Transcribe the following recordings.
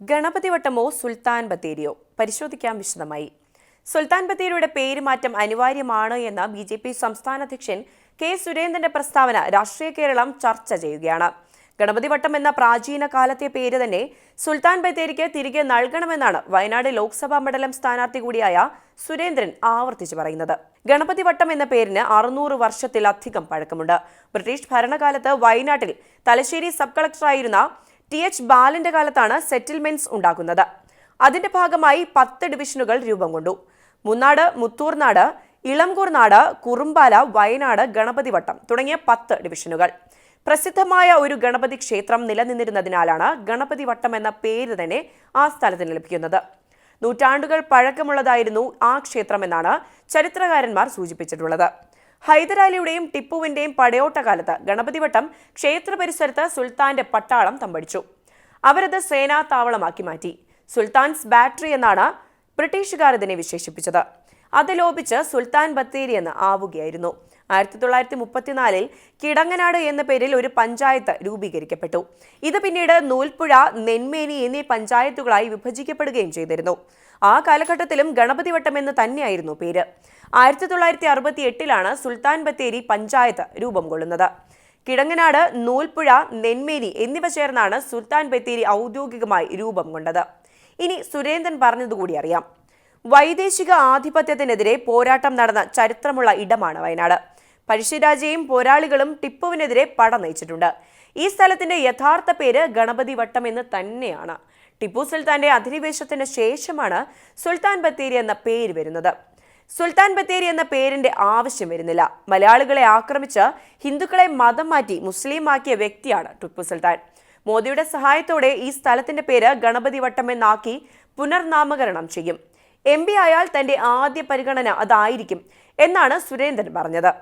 ഗണപതി വട്ടമോ സുൽത്താൻ ബത്തേരിയോ? പരിശോധിക്കാം വിശദമായി. സുൽത്താൻ ബത്തേരിയുടെ പേരുമാറ്റം അനിവാര്യമാണ് എന്ന ബി ജെ പി സംസ്ഥാന അധ്യക്ഷൻ കെ സുരേന്ദ്രന്റെ പ്രസ്താവന രാഷ്ട്രീയ കേരളം ചർച്ച ചെയ്യുകയാണ്. ഗണപതി വട്ടം എന്ന പ്രാചീന കാലത്തെ പേര് തന്നെ സുൽത്താൻ ബത്തേരിക്ക് തിരികെ നൽകണമെന്നാണ് വയനാട് ലോക്സഭാ മണ്ഡലം സ്ഥാനാർത്ഥി കൂടിയായ സുരേന്ദ്രൻ ആവർത്തിച്ചു പറയുന്നത്. ഗണപതി വട്ടം എന്ന പേരിന് അറുന്നൂറ് വർഷത്തിലധികം പഴക്കമുണ്ട്. ബ്രിട്ടീഷ് ഭരണകാലത്ത് വയനാട്ടിൽ തലശ്ശേരി സബ് കളക്ടറായിരുന്ന ടി എച്ച് ബാലന്റെ കാലത്താണ് സെറ്റിൽമെന്റ്സ് ഉണ്ടാക്കുന്നത് അതിന്റെ ഭാഗമായി പത്ത് ഡിവിഷനുകൾ രൂപം കൊണ്ടു. മുന്നാട് മുത്തൂർനാട് ഇളംകൂർനാട് കുറുമ്പാല വയനാട് ഗണപതിവട്ടം തുടങ്ങിയ പത്ത് ഡിവിഷനുകൾ. പ്രസിദ്ധമായ ഒരു ഗണപതി ക്ഷേത്രം നിലനിന്നിരുന്നതിനാലാണ് ഗണപതി വട്ടം എന്ന പേര് തന്നെ ആ സ്ഥലത്തിന് ലഭിക്കുന്നത്. നൂറ്റാണ്ടുകൾ പഴക്കമുള്ളതായിരുന്നു ആ ക്ഷേത്രമെന്നാണ് ചരിത്രകാരന്മാർ സൂചിപ്പിച്ചിട്ടുള്ളത്. ഹൈദരാലിയുടെയും ടിപ്പുവിന്റെയും പടയോട്ട പടയോട്ടകാലത്ത് ഗണപതിവട്ടം ക്ഷേത്ര പരിസരത്ത് സുൽത്താന്റെ പട്ടാളം തമ്പടിച്ചു. അവരത് സേനാ താവളമാക്കി മാറ്റി. സുൽത്താൻസ് ബാറ്ററി എന്നാണ് ബ്രിട്ടീഷുകാർ ഇതിനെ വിശേഷിപ്പിച്ചത്. അത് ലോപിച്ച് സുൽത്താൻ ബത്തേരി എന്ന് ആവുകയായിരുന്നു. ആയിരത്തി തൊള്ളായിരത്തി മുപ്പത്തിനാലിൽ കിടങ്ങനാട് എന്ന പേരിൽ ഒരു പഞ്ചായത്ത് രൂപീകരിക്കപ്പെട്ടു. ഇത് പിന്നീട് നൂൽപ്പുഴ നെന്മേനി എന്നീ പഞ്ചായത്തുകളായി വിഭജിക്കപ്പെടുകയും ചെയ്തിരുന്നു. ആ കാലഘട്ടത്തിലും ഗണപതി വട്ടം എന്ന് തന്നെയായിരുന്നു പേര്. ആയിരത്തി തൊള്ളായിരത്തി അറുപത്തി എട്ടിലാണ് സുൽത്താൻ ബത്തേരി പഞ്ചായത്ത് രൂപം കൊള്ളുന്നത്. കിടങ്ങനാട് നൂൽപ്പുഴ നെന്മേനി എന്നിവ ചേർന്നാണ് സുൽത്താൻ ബത്തേരി ഔദ്യോഗികമായി രൂപം കൊണ്ടത്. ഇനി സുരേന്ദ്രൻ പറഞ്ഞതുകൂടി അറിയാം. വൈദേശിക ആധിപത്യത്തിനെതിരെ പോരാട്ടം നടന്ന ചരിത്രമുള്ള ഇടമാണ് വയനാട്. പഴശ്ശിരാജയും പോരാളികളും ടിപ്പുവിനെതിരെ പട നയിച്ചിട്ടുണ്ട്. ഈ സ്ഥലത്തിന്റെ യഥാർത്ഥ പേര് ഗണപതി വട്ടം എന്ന് തന്നെയാണ്. ടിപ്പു സുൽത്താന്റെ അധിനിവേശത്തിന് ശേഷമാണ് സുൽത്താൻ ബത്തേരി എന്ന പേര് വരുന്നത്. സുൽത്താൻ ബത്തേരി എന്ന പേരിന്റെ ആവശ്യം വരുന്നില്ല. മലയാളികളെ ആക്രമിച്ച് ഹിന്ദുക്കളെ മതം മാറ്റി മുസ്ലിമാക്കിയ വ്യക്തിയാണ് ടിപ്പു സുൽത്താൻ. മോദിയുടെ സഹായത്തോടെ ഈ സ്ഥലത്തിന്റെ പേര് ഗണപതി വട്ടം എന്നാക്കി പുനർനാമകരണം ചെയ്യും. എം പി ആയാൽ തന്റെ ആദ്യ പരിഗണന അതായിരിക്കും എന്നാണ് സുരേന്ദ്രൻ പറഞ്ഞത്.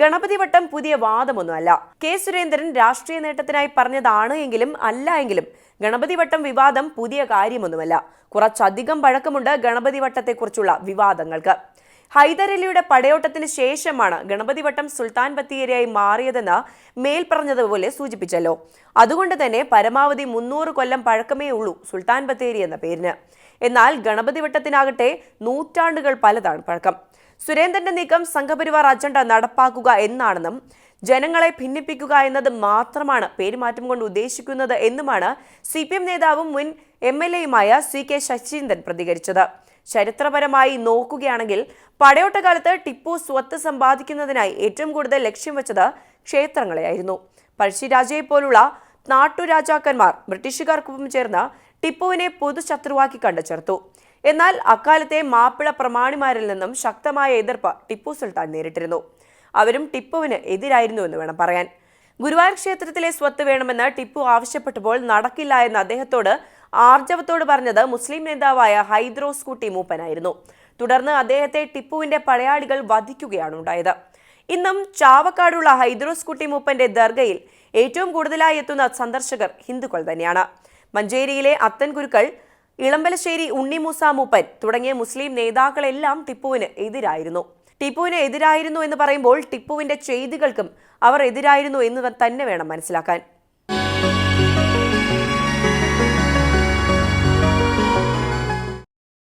ഗണപതി വട്ടം പുതിയ വാദമൊന്നുമല്ല. കെ സുരേന്ദ്രൻ രാഷ്ട്രീയ നേട്ടത്തിനായി പറഞ്ഞതാണ് എങ്കിലും അല്ല എങ്കിലും ഗണപതി വട്ടം വിവാദം പുതിയ കാര്യമൊന്നുമല്ല. കുറച്ചധികം പഴക്കമുണ്ട് ഗണപതി വട്ടത്തെക്കുറിച്ചുള്ള വിവാദങ്ങൾക്ക്. ഹൈദരലിയുടെ പടയോട്ടത്തിന് ശേഷമാണ് ഗണപതി വട്ടം സുൽത്താൻ ബത്തേരിയായി മാറിയതെന്ന് മേൽ പറഞ്ഞതുപോലെ സൂചിപ്പിച്ചല്ലോ. അതുകൊണ്ട് തന്നെ പരമാവധി മുന്നൂറ് കൊല്ലം പഴക്കമേ ഉള്ളൂ സുൽത്താൻ ബത്തേരി എന്ന പേരിന്. എന്നാൽ ഗണപതി വട്ടത്തിനാകട്ടെ നൂറ്റാണ്ടുകൾ പലതാണ് പഴക്കം. സുരേന്ദ്രന്റെ നീക്കം സംഘപരിവാർ അജണ്ട നടപ്പാക്കുക എന്നാണെന്നും ജനങ്ങളെ ഭിന്നിപ്പിക്കുക എന്നത് മാത്രമാണ് പേരുമാറ്റം കൊണ്ട് ഉദ്ദേശിക്കുന്നത് എന്നുമാണ് സി പി എം നേതാവും മുൻ എം എൽ എയുമായ സി കെ ശശീന്ദ്രൻ പ്രതികരിച്ചത്. ചരിത്രപരമായി നോക്കുകയാണെങ്കിൽ പടയോട്ടകാലത്ത് ടിപ്പു സ്വത്ത് സമ്പാദിക്കുന്നതിനായി ഏറ്റവും കൂടുതൽ ലക്ഷ്യം വെച്ചത് ക്ഷേത്രങ്ങളെയായിരുന്നു. പഴശ്ശിരാജയെ പോലുള്ള നാട്ടുരാജാക്കന്മാർ ബ്രിട്ടീഷുകാർക്കൊപ്പം ചേർന്ന് ടിപ്പുവിനെ പൊതുശത്രുവാക്കി കണ്ടു ചേർത്തു. എന്നാൽ അക്കാലത്തെ മാപ്പിള പ്രമാണിമാരിൽ നിന്നും ശക്തമായ എതിർപ്പ് ടിപ്പു സുൽത്താൻ നേരിട്ടിരുന്നു. അവരും ടിപ്പുവിന് എതിരായിരുന്നു എന്ന് വേണം പറയാൻ. ഗുരുവായൂർ ക്ഷേത്രത്തിലെ സ്വത്ത് വേണമെന്ന് ടിപ്പു ആവശ്യപ്പെട്ടപ്പോൾ നടക്കില്ല എന്ന് അദ്ദേഹത്തോട് ആർജവത്തോട് പറഞ്ഞത് മുസ്ലിം നേതാവായ ഹൈദ്രോസ് കുട്ടി മൂപ്പനായിരുന്നു. തുടർന്ന് അദ്ദേഹത്തെ ടിപ്പുവിന്റെ പടയാളികൾ വധിക്കുകയാണ് ഉണ്ടായത്. ഇന്നും ചാവക്കാടുള്ള ഹൈദ്രോസ് കുട്ടി മൂപ്പന്റെ ദർഗയിൽ ഏറ്റവും കൂടുതലായി എത്തുന്ന സന്ദർശകർ ഹിന്ദുക്കൾ തന്നെയാണ്. മഞ്ചേരിയിലെ അത്തൻ ഗുരുക്കൾ ഇളമ്പലശ്ശേരി ഉണ്ണിമൂസ മൂപ്പൻ തുടങ്ങിയ മുസ്ലിം നേതാക്കളെല്ലാം ടിപ്പുവിന് എതിരായിരുന്നു. ടിപ്പുവിന് എതിരായിരുന്നു എന്ന് പറയുമ്പോൾ ടിപ്പുവിന്റെ ചെയ്തികൾക്കും അവർ എതിരായിരുന്നു എന്ന് തന്നെ വേണം മനസ്സിലാക്കാൻ.